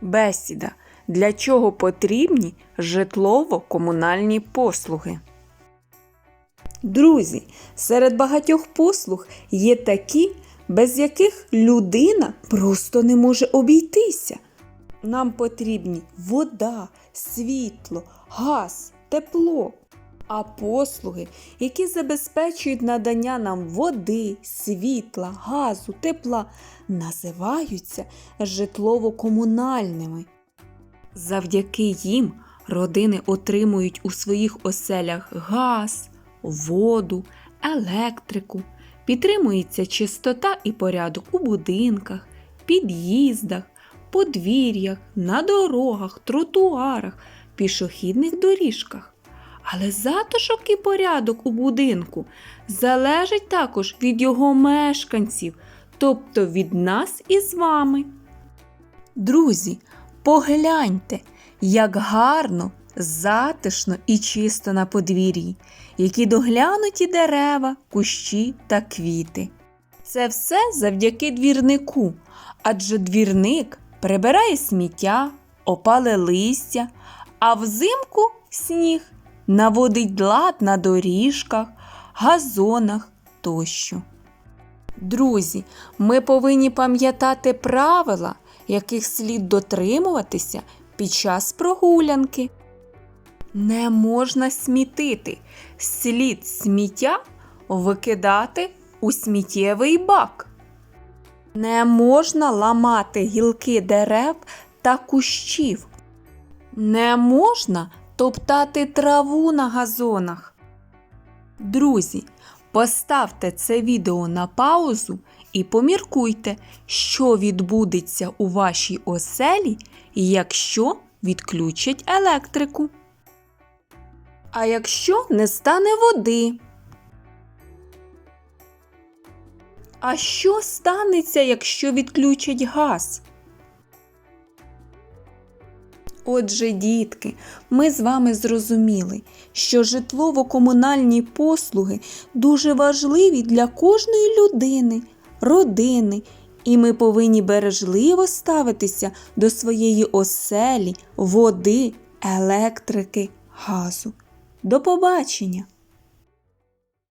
Бесіда. Для чого потрібні житлово-комунальні послуги? Друзі, серед багатьох послуг є такі, без яких людина просто не може обійтися. Нам потрібні вода, світло, газ, тепло. А послуги, які забезпечують надання нам води, світла, газу, тепла, називаються житлово-комунальними. Завдяки їм родини отримують у своїх оселях газ, воду, електрику, підтримується чистота і порядок у будинках, під'їздах, подвір'ях, на дорогах, тротуарах, пішохідних доріжках. Але затишок і порядок у будинку залежить також від його мешканців, тобто від нас із вами. Друзі, погляньте, як гарно, затишно і чисто на подвір'ї, які доглянуті дерева, кущі та квіти. Це все завдяки двірнику, адже двірник прибирає сміття, опале листя, а взимку сніг наводить лад на доріжках, газонах тощо. Друзі, ми повинні пам'ятати правила, яких слід дотримуватися під час прогулянки. Не можна смітити, слід сміття викидати у сміттєвий бак. Не можна ламати гілки дерев та кущів. Не можна топтати траву на газонах. Друзі, поставте це відео на паузу і поміркуйте, що відбудеться у вашій оселі, якщо відключать електрику. А якщо не стане води? А що станеться, якщо відключать газ? Отже, дітки, ми з вами зрозуміли, що житлово-комунальні послуги дуже важливі для кожної людини, родини, і ми повинні бережливо ставитися до своєї оселі, води, електрики, газу. До побачення!